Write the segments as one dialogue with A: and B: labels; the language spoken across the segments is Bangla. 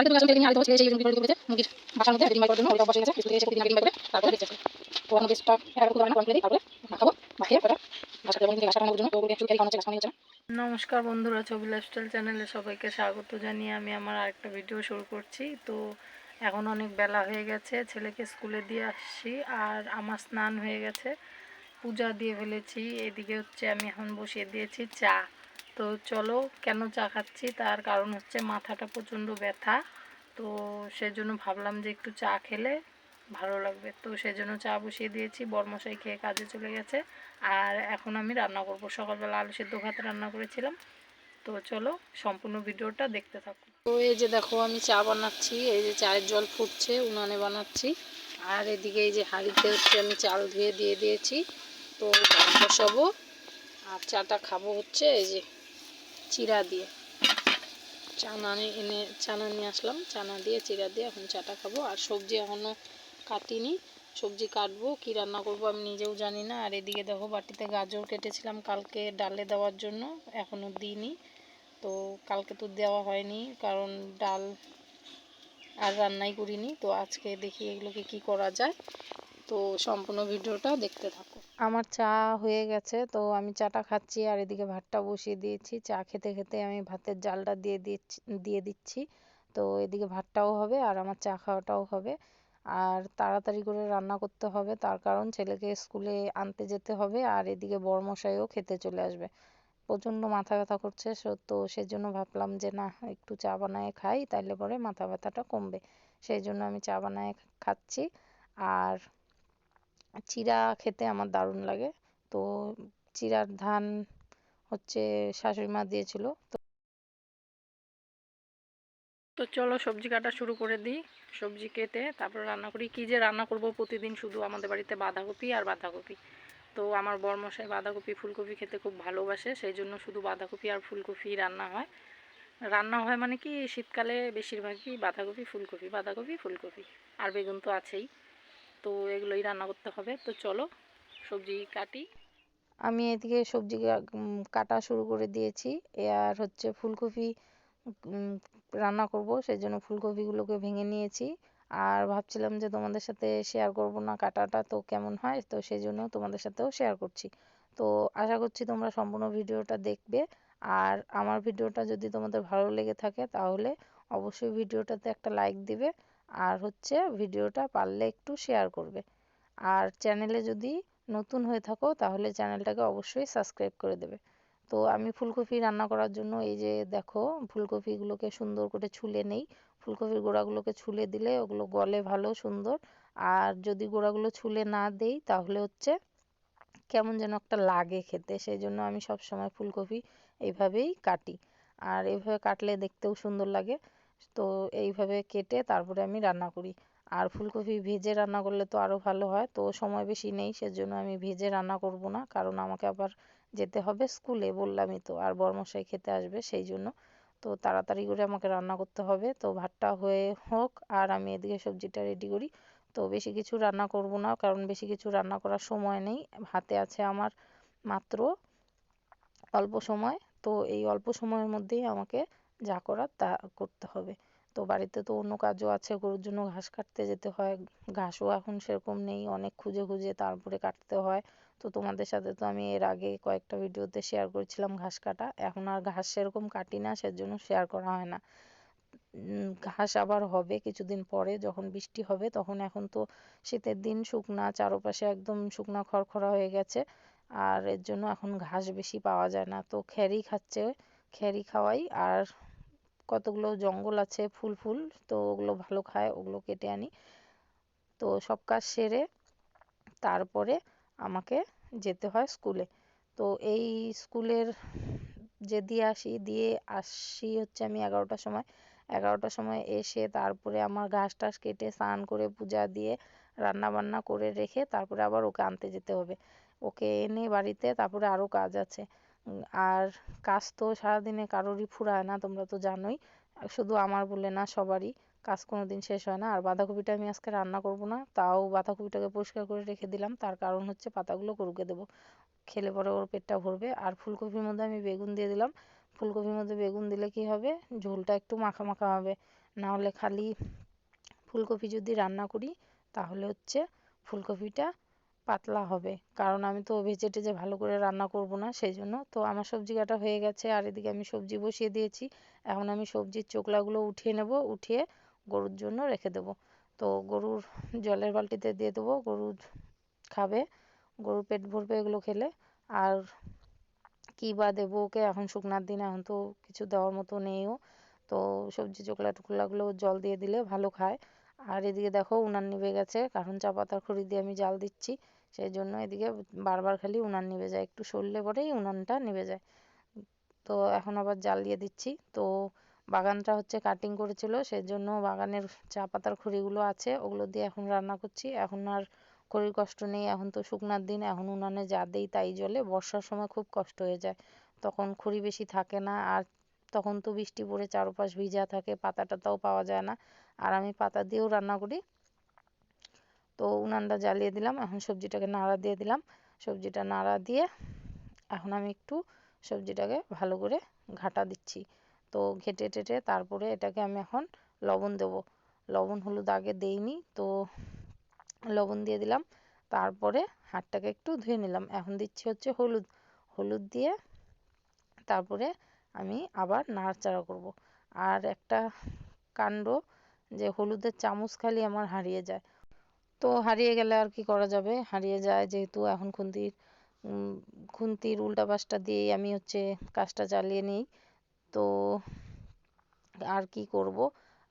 A: মুরগির বাসার মধ্যে করার জন্য বসে গেছে ডিম করে তারপরে তো একা করে তারপরে খাব মাখিয়ে জন্য ওগুলো একটু ক্যারি করা হচ্ছে
B: নমস্কার বন্ধুরা ছবি লাইফস্টাইল চ্যানেলে সবাইকে স্বাগত জানিয়ে আমি আমার আরেকটা ভিডিও শুরু করছি তো এখন অনেক বেলা হয়ে গেছে ছেলেকে স্কুলে দিয়ে আসছি আর আমার স্নান হয়ে গেছে পূজা দিয়ে ফেলেছি এদিকে হচ্ছে আমি এখন বসিয়ে দিয়েছি চা তো চলো কেন চা খাচ্ছি? তার কারণ হচ্ছে মাথাটা প্রচণ্ড ব্যথা। তো সেজন্য ভাবলাম যে একটু চা খেলে ভালো লাগবে। তো সেজন্য চা বসিয়ে দিয়েছি। বরমশাই খেয়ে কাজে চলে গেছে। আর এখন আমি রান্না করব। সকালবেলা আলু সেদ্ধ ভাত রান্না করেছিলাম। তো চলো সম্পূর্ণ ভিডিওটা দেখতে থাকো। তো এই যে দেখো, আমি চা বানাচ্ছি। এই যে চায়ের জল ফুটছে, উনানে বানাচ্ছি। আর এদিকে এই যে হাঁড়িতে হচ্ছে আমি চাল ধুয়ে দিয়ে দিয়েছি। তো বসাবো। আর চাটা খাব হচ্ছে এই যে চিরা দিয়ে। চানা এনে চানা নিয়ে আসলাম, চানা দিয়ে, চিরা দিয়ে এখন চাটা খাব। আর সবজি এখনও কাটিনি, সবজি কাটবো, কি রান্না করব আমি নিজেও জানি না। আর এদিকে দেখো, বাটিতে গাজর কেটেছিলাম কালকে ডালে দেওয়ার জন্য এখনও দিইনি। তো কালকে তো দেওয়া হয়নি, কারণ ডাল আর রান্নাই করিনি। তো আজকে দেখি এগুলোকে কি করা যায়। তো সম্পূর্ণ ভিডিওটা দেখতে থাকো। আমার চা হয়ে গেছে, তো আমি চাটা খাচ্ছি আর এদিকে ভাতটা বসিয়ে দিয়েছি। চা খেতে খেতে আমি ভাতের জালটা দিয়ে দিচ্ছি দিয়ে দিচ্ছি। তো এদিকে ভাতটাও হবে আর আমার চা খাওয়াটাও হবে। আর তাড়াতাড়ি করে রান্না করতে হবে, তার কারণ ছেলেকে স্কুলে আনতে যেতে হবে আর এদিকে বড়মশাইও খেতে চলে আসবে। প্রচণ্ড মাথা ব্যথা করছে তো সেজন্য ভাবলাম যে না, একটু চা বানায় খাই তাহলে পরে মাথা ব্যথাটা কমবে। সেই জন্য আমি চা বানায় খাচ্ছি। আর চিড়া খেতে আমার দারুণ লাগে। তো চিড়ার ধান হচ্ছে শাশুড়ি মা দিয়েছিল। তো চলো সবজি কাটা শুরু করে দিই। সবজি কেটে তারপর রান্না করি। কি যে রান্না করব প্রতিদিন শুধু আমাদের বাড়িতে বাঁধাকপি আর বাঁধাকপি। তো আমার বরমশাই বাঁধাকপি, ফুলকপি খেতে খুব ভালোবাসে, সেই জন্য শুধু বাঁধাকপি আর ফুলকপি রান্না হয়। রান্না হয় মানে কি? শীতকালে বেশিরভাগই বাঁধাকপি, ফুলকপি বাঁধাকপি, ফুলকপি। আর বেগুন তো আছেই। তো এগুলোই রান্না করতে হবে। তো চলো, সবজি কাটি। আমি এদিকে সবজি কাটা শুরু করে দিয়েছি। আর হচ্ছে ফুলকপি রান্না করব সেই জন্য ফুলকপিগুলোকে ভেঙে নিয়েছি। আর ভাবছিলাম যে তোমাদের সাথে শেয়ার করব না কাটাটা, তো কেমন হয়? তো সেই জন্য তোমাদের সাথেও শেয়ার করছি। তো আশা করছি তোমরা সম্পূর্ণ ভিডিওটা দেখবে। আর আমার ভিডিওটা যদি তোমাদের ভালো লেগে থাকে, তাহলে অবশ্যই ভিডিওটাতে একটা লাইক দিবে। আর হচ্ছে ভিডিওটা পারলে একটু শেয়ার করবে। আর চ্যানেলে যদি নতুন হয়ে থাকো, তাহলে চ্যানেলটাকে অবশ্যই সাবস্ক্রাইব করে দেবে। তো আমি ফুলকপি রান্না করার জন্য এই যে দেখো, ফুলকপিগুলোকে সুন্দর করে ছুলে নেই। ফুলকপির গোড়াগুলোকে ছুলে দিলে ওগুলো গলে ভালো, সুন্দর। আর যদি গোড়াগুলো ছুলে না দেই, তাহলে হচ্ছে কেমন যেন একটা লাগে খেতে। সেই জন্য আমি সব সময় ফুলকপি এইভাবেই কাটি। আর এইভাবে কাটলে দেখতেও সুন্দর লাগে। তো এইভাবে কেটে তারপরে আমি রান্না করি। আর ফুলকপি ভেজে রান্না করলে তো আরও ভালো হয়। তো সময় বেশি নেই, সেজন্য আমি ভেজে রান্না করব না। কারণ আমাকে আবার যেতে হবে স্কুলে, বললামই তো, আর বরমশাই খেতে আসবে সেই জন্য। তো তাড়াতাড়ি করে আমাকে রান্না করতে হবে। তো ভাতটা হয়ে হোক, আর আমি এদিকে সবজিটা রেডি করি। তো বেশি কিছু রান্না করব না, কারণ বেশি কিছু রান্না করার সময় নেই। হাতে আছে আমার মাত্র অল্প সময়। তো এই অল্প সময়ের মধ্যেই আমাকে যা করার তা করতে হবে। তো বাড়িতে তো অন্য কাজও আছে, গরুর জন্য ঘাস কাটতে যেতে হয়, ঘাসও এখন সেরকম নেই, অনেক খুঁজে খুঁজে তারপরে কাটতে হয়। তো তোমাদের সাথে তো আমি এর আগে কয়েকটা ভিডিওতে শেয়ার করেছিলাম ঘাস কাটা, এখন আর ঘাস সেরকম কাটি না, সেজন্য শেয়ার করা হয় না। ঘাস আবার হবে কিছুদিন পরে, যখন বৃষ্টি হবে, তখন এখন তো শীতের দিন, শুকনা চারপাশে একদম শুকনা খড়খড়া হয়ে গেছে, আর এর জন্য এখন ঘাস বেশি পাওয়া যায় না। তো খ্যারি খাচ্ছে খ্যারি খাওয়াই, আর কতগুলো জঙ্গল আছে, ফুল ফুল, তো ওগুলো ভালো খায়, ওগুলো কেটে আনি। তো সব কাজ সেরে তারপরে আমাকে যেতে হয় স্কুলে। তো এই স্কুলের যে দিয়ে আসি দিয়ে আসি হচ্ছে আমি এগারোটার সময়। এগারোটার সময় এসে তারপরে আমার ঘাস টাস কেটে স্নান করে, পূজা দিয়ে রান্না বান্না করে রেখে তারপরে আবার ওকে আনতে যেতে হবে। ওকে এনে বাড়িতে তারপরে আরও কাজ আছে। আর কাজ তো সারাদিনে কারোরই ফুরায় না, তোমরা তো জানোই। শুধু আমার বলে না, সবারই। কাজ কোনো দিন শেষ হয় না। আর বাঁধাকপিটা আমি আজকে রান্না করব না, তাও বাঁধাকপিটাকে পরিষ্কার করে রেখে দিলাম। তার কারণ হচ্ছে পাতাগুলো গরুকে দেবো। খেলে পরে ওর পেটটা ভরবে। আর ফুলকপির মধ্যে আমি বেগুন দিয়ে দিলাম। ফুলকপির মধ্যে বেগুন দিলে কি হবে? ঝোলটা একটু মাখা মাখা হবে। না হলে খালি ফুলকপি যদি রান্না করি, তাহলে হচ্ছে ফুলকপিটা পাতলা হবে। কারণ আমি তো ভেজে টেজে ভালো করে রান্না করব না সেই জন্য তো আমার সবজি কাটা হয়ে গেছে। আর এদিকে আমি সবজি বসিয়ে দিয়েছি। এখন আমি সবজির চোকলাগুলো উঠিয়ে নেব, উঠিয়ে গরুর জন্য রেখে দেব। তো গরুর জলের বালতিতে দিয়ে দেবো, গরু খাবে, গরুর পেট ভরবে এগুলো খেলে। আর কী বা দেবো ওকে? এখন শুকনার দিন, এখন তো কিছু দেওয়ার মতো নেইও। তো সবজি চোকলা টোকলাগুলো জল দিয়ে দিলে ভালো খায়। আর এদিকে দেখো উনান নিভে গেছে, কারণ চা পাতার খড়ি দিয়ে আমি জাল দিচ্ছি সেই জন্য এদিকে বারবার খালি উনান নিভে যায়, একটু সরলে পরেই উনানটা নিভে যায়। তো এখন আবার জ্বালিয়ে দিচ্ছি, তো বাগানটা হচ্ছে কাটিং করেছিল সেই জন্য বাগানের চা পাতার খড়িগুলো আছে, ওগুলো দিয়ে এখন রান্না করছি, এখন আর খড়ির কষ্ট নেই, এখন তো শুকনার দিন, এখন উনানে যা দেই তাই জ্বলে, বর্ষার সময় খুব কষ্ট হয়ে যায়, তখন খড়ি বেশি থাকে না, আর তখন তো বৃষ্টি পড়ে চারপাশ ভিজা থাকে পাতা টাতাও পাওয়া যায় না। আর আমি পাতা দিয়েও রান্না করি। তো উনানটা জ্বালিয়ে দিলাম, এখন সবজিটাকে নাড়া দিয়ে দিলাম। সবজিটা নাড়া দিয়ে এখন আমি একটু সবজিটাকে ভালো করে ঘাটা দিচ্ছি। তো ঘেটে টেটে তারপরে এটাকে আমি এখন লবণ দেব। লবণ হলুদ আগে দেইনি, তো লবণ দিয়ে দিলাম। তারপরে হাতটাকে একটু ধুয়ে নিলাম। এখন দিচ্ছি হচ্ছে হলুদ। হলুদ দিয়ে তারপরে আমি আবার নাড়াচাড়া করব। আর একটা কাণ্ড যে হলুদের চামচ খালি আমার হারিয়ে যায়। তো হারিয়ে গেলে আর কি করা যাবে? হারিয়ে যায় যেহেতু এখন খুন্তির খুন্তির উল্টা পাশটা দিয়েই আমি হচ্ছে কাজটা চালিয়ে নিই। তো আর কি করব?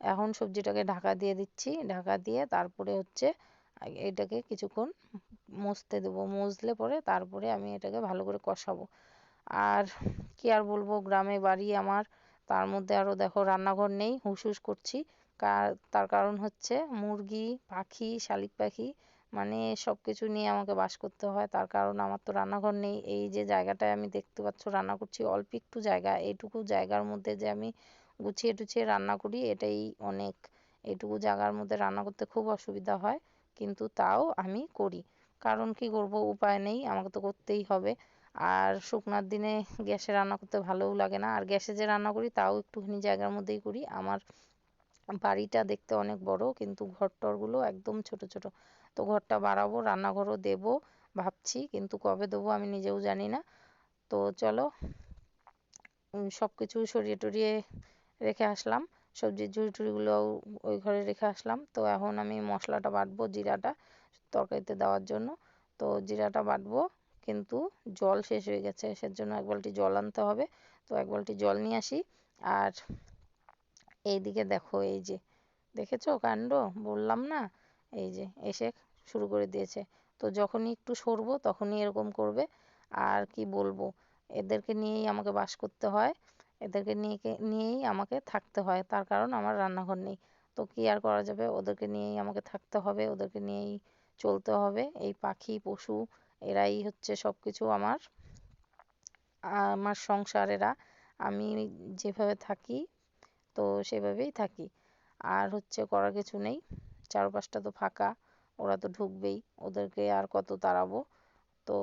B: এখন সবজিটাকে ঢাকা দিয়ে দিচ্ছি। ঢাকা দিয়ে তারপরে হচ্ছে এটাকে কিছুক্ষণ মুছতে দেবো। মুছলে পরে তারপরে আমি এটাকে ভালো করে কষাবো। আর কি আর বলব, গ্রামে বাড়ি আমার। তার মধ্যে আরও দেখো, রান্নাঘর নেই হুস হুস করছি। কার তার কারণ হচ্ছে মুরগি, পাখি, শালিক পাখি মানে সব কিছু নিয়ে আমাকে বাস করতে হয়। তার কারণ আমার তো রান্নাঘর নেই। এই যে জায়গাটায় আমি দেখতে পাচ্ছ, রান্না করছি অল্প একটু জায়গা। এইটুকু জায়গার মধ্যে যে আমি গুছিয়ে টুছিয়ে রান্না করি, এটাই অনেক। এইটুকু জায়গার মধ্যে রান্না করতে খুব অসুবিধা হয়, কিন্তু তাও আমি করি। কারণ কি করব, উপায় নেই, আমাকে তো করতেই হবে। আর শুকনার দিনে গ্যাসে রান্না করতে ভালোও লাগে না। আর গ্যাসে যে রান্না করি, তাও একটুখানি জায়গার মধ্যেই করি। আমার বাড়িটা দেখতে অনেক বড়, কিন্তু ঘর টরগুলো একদম ছোট ছোট। তো ঘরটা বাড়াবো, রান্নাঘরও দেব ভাবছি, কিন্তু কবে দেবো আমি নিজেও জানি না। তো চলো সব কিছু সরিয়ে টরিয়ে রেখে আসলাম। সবজির ঝুড়ি টুড়িগুলোও ওই ঘরে রেখে আসলাম। তো এখন আমি মশলাটা বাটবো জিরাটা তরকারিতে দেওয়ার জন্য। তো জিরাটা বাটবো। কিন্তু জল শেষ হয়ে গেছে, সেজন্য এক বালতি জল আনতে হবে। তো এক বালতি জল নিয়ে আসি। আর এইদিকে দেখো, এই যে, দেখেছ কাণ্ড? বললাম না? এই যে, এসে শুরু করে দিয়েছে। তো যখনই একটু সরবো, তখনই এরকম করবে। আর কি বলব, এদেরকে নিয়েই আমাকে বাস করতে হয়। এদেরকে নিয়ে নিয়েই আমাকে থাকতে হয়। তার কারণ আমার রান্নাঘর নেই। তো কি আর করা যাবে? ওদেরকে নিয়েই আমাকে থাকতে হবে, ওদেরকে নিয়েই চলতে হবে। এই পাখি, পশু এরাই হচ্ছে সব কিছু আমার। আমার সংসার এরা আমি যেভাবে থাকি, তো সেভাবেই থাকি। আর হচ্ছে করার কিছু নেই, চারপাশটা তো ফাঁকা, ওরা তো ঢুকবেই, ওদেরকে আর কত তাড়াবো? তো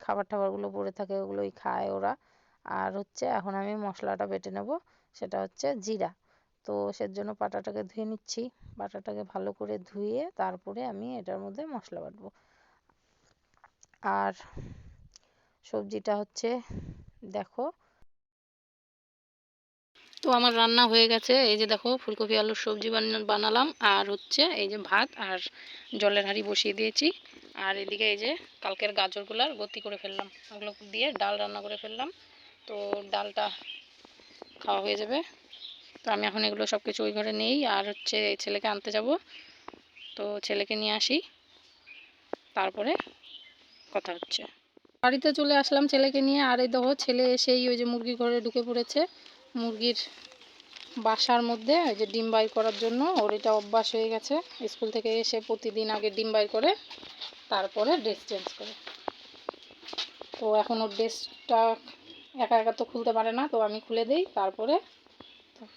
B: খাবার টাবারগুলো পড়ে থাকে, ওগুলোই খায় ওরা। আর হচ্ছে এখন আমি মশলাটা বেটে নেব, সেটা হচ্ছে জিরা। তো সেজন্য পাটাটাকে ধুয়ে নিচ্ছি পাটাটাকে ভালো করে ধুয়ে তারপরে আমি এটার মধ্যে মশলা বাটবো। আর সবজিটা হচ্ছে, দেখো। তো আমার রান্না হয়ে গেছে। এই যে দেখো, ফুলকপি, আলুর সবজি বান- বানালাম। আর হচ্ছে এই যে ভাত আর জলের হাঁড়ি বসিয়ে দিয়েছি। আর এদিকে এই যে কালকের গাজরগুলার গতি করে ফেললাম। ওগুলো দিয়ে ডাল রান্না করে ফেললাম। তো ডালটা খাওয়া হয়ে যাবে। তো আমি এখন এগুলো সব কিছু ওই ঘরে নেই। আর হচ্ছে ছেলেকে আনতে যাব। তো ছেলেকে নিয়ে আসি। তারপরে কথা হচ্ছে। বাড়িতে চলে আসলাম ছেলেকে নিয়ে, আর এই দেখো ছেলে এসেই ওই যে মুরগি ঘরে ঢুকে পড়েছে। মুরগির বাসার মধ্যে ওই যে ডিম বাই করার জন্য, ওর এটা অভ্যাস হয়ে গেছে। স্কুল থেকে এসে প্রতিদিন আগে ডিম বাই করে, তারপরে ড্রেস চেঞ্জ করে। তো এখন ওর ড্রেসটা একা একা তো খুলতে পারে না, তো আমি খুলে দিই, তারপরে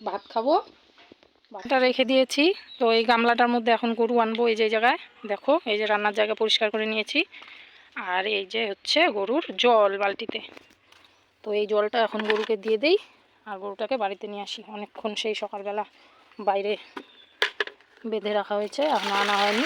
B: ভাত খাব। ভাতটা রেখে দিয়েছি। তো এই গামলাটার মধ্যে এখন গরু আনব এই যে জায়গায়। দেখো, এই যে রান্নার জায়গা পরিষ্কার করে নিয়েছি। আর এই যে হচ্ছে গরুর জল বালতিতে। তো এই জলটা এখন গরুকে দিয়ে দেই, আর গরুটাকে বাড়িতে নিয়ে আসি। অনেকক্ষণ সেই সকালবেলা
A: বাইরে বেঁধে রাখা হয়েছে, এখন আনা হয়নি।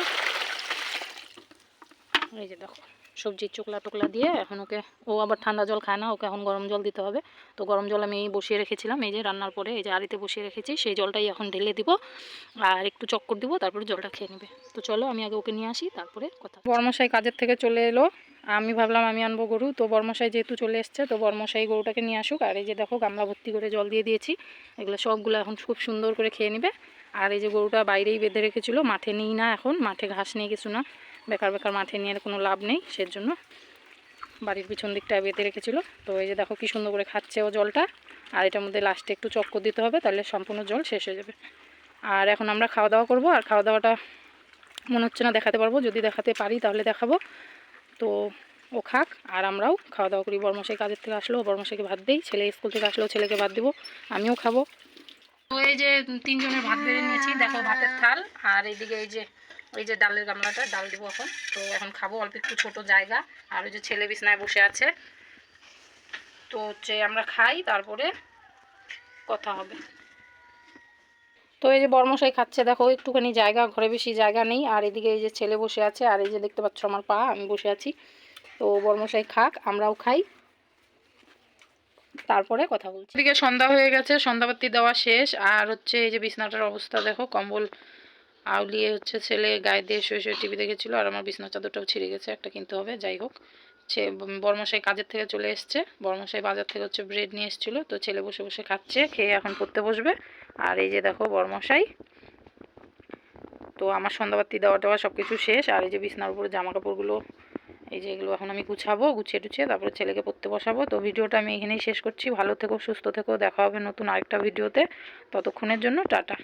A: এই যে দেখো। সবজির চোকলা টোকলা দিয়ে এখন ওকে, ও আবার ঠান্ডা জল খায় না, ওকে এখন গরম জল দিতে হবে। তো গরম জল আমি বসিয়ে রেখেছিলাম, এই যে রান্নার পরে এই যে আড়িতে বসিয়ে রেখেছি, সেই জলটাই এখন ঢেলে দিব আর একটু চক্কর দিব, তারপরে জলটা খেয়ে নেবে। তো চলো আমি আগে ওকে নিয়ে আসি, তারপরে কথা বর্মশাই কাজের থেকে চলে এলো। আমি ভাবলাম আমি আনব গরু, তো বর্মশাই যেহেতু চলে এসছে, তো বর্মশাই গরুটাকে নিয়ে আসুক। আর এই যে দেখো গামলা ভর্তি করে জল দিয়ে দিয়েছি, এগুলো সবগুলো এখন খুব সুন্দর করে খেয়ে নেবে। আর এই যে গরুটা বাইরেই বেঁধে রেখেছিলো, মাঠে নেই না এখন, মাঠে ঘাস নেই কিছু না। বেকার বেকার মাঠে নিয়ে কোনো লাভ নেই, সেজন্য বাড়ির পিছন দিকটা বেঁধে রেখেছিল। তো এই যে দেখো কি সুন্দর করে খাচ্ছে ও জলটা, আর এটার মধ্যে লাস্টে একটু চক্কর দিতে হবে, তাহলে সম্পূর্ণ জল শেষ হয়ে যাবে। আর এখন আমরা খাওয়া দাওয়া করব, আর খাওয়া দাওয়াটা মনে হচ্ছে না দেখাতে পারব, যদি দেখাতে পারি তাহলে দেখাবো। তো ও খাক, আর আমরাও খাওয়া দাওয়া করি। বর্মশাই কাজের থেকে আসলো, বর্মশাইকে ভাত দিই, ছেলে স্কুল থেকে আসলেও ছেলেকে ভাত দেবো, আমিও খাব। তো এই যে তিনজনের ভাত বেড়ে নিয়েছি, দেখো ভাতের থাল, আর এইদিকে এই যে ওই যে ডালের গামলাটা, ডাল দিব এখন। তো এখন খাব, অল্প একটু ছোট জায়গা। আর ওই যে ছেলে বিছনায় বসে আছে। তো হচ্ছে আমরা খাই, তারপরে কথা হবে। তো এই যে বর্মশাই খাচ্ছে, দেখো, একটুখানি জায়গা, ঘরে বেশি জায়গা নেই। আর এদিকে এই যে ছেলে বসে আছে, আর এই যে দেখতে পাচ্ছ আমার পা, আমি বসে আছি। তো বর্মশাই খাক, আমরাও খাই। তারপরে কথা বলছি। এদিকে সন্ধ্যা হয়ে গেছে, সন্ধ্যাবাতি দেওয়া শেষ। আর হচ্ছে এই যে বিছনাটার অবস্থা, দেখো, কম্বল আউলিয়ে হচ্ছে ছেলে গায়ে দিয়ে শুয়ে শুয়ে টিভি দেখেছিল, আর আমার বিছনা চাদরটাও ছিঁড়ে গেছে, একটা কিনতে হবে, যাই হোক। সে বর্মশাই কাজের থেকে চলে এসছে, বর্মশাই বাজার থেকে হচ্ছে ব্রেড নিয়ে এসেছিল, তো ছেলে বসে বসে খাচ্ছে, খেয়ে এখন পড়তে বসবে। আর এই যে দেখো বর্মশাই, তো আমার সন্ধ্যাবাতি দেওয়া টেওয়া সব কিছু শেষ, আর এই যে বিছনার উপরে জামা কাপড়গুলো এই যে এগুলো এখন আমি গুছাবো, গুছিয়ে টুছিয়ে তারপরে ছেলেকে পড়তে বসাবো। তো ভিডিওটা আমি এখানেই শেষ করছি, ভালো থেকো, সুস্থ থেকো, দেখা হবে নতুন আরেকটা ভিডিওতে, ততক্ষণের জন্য টাটা।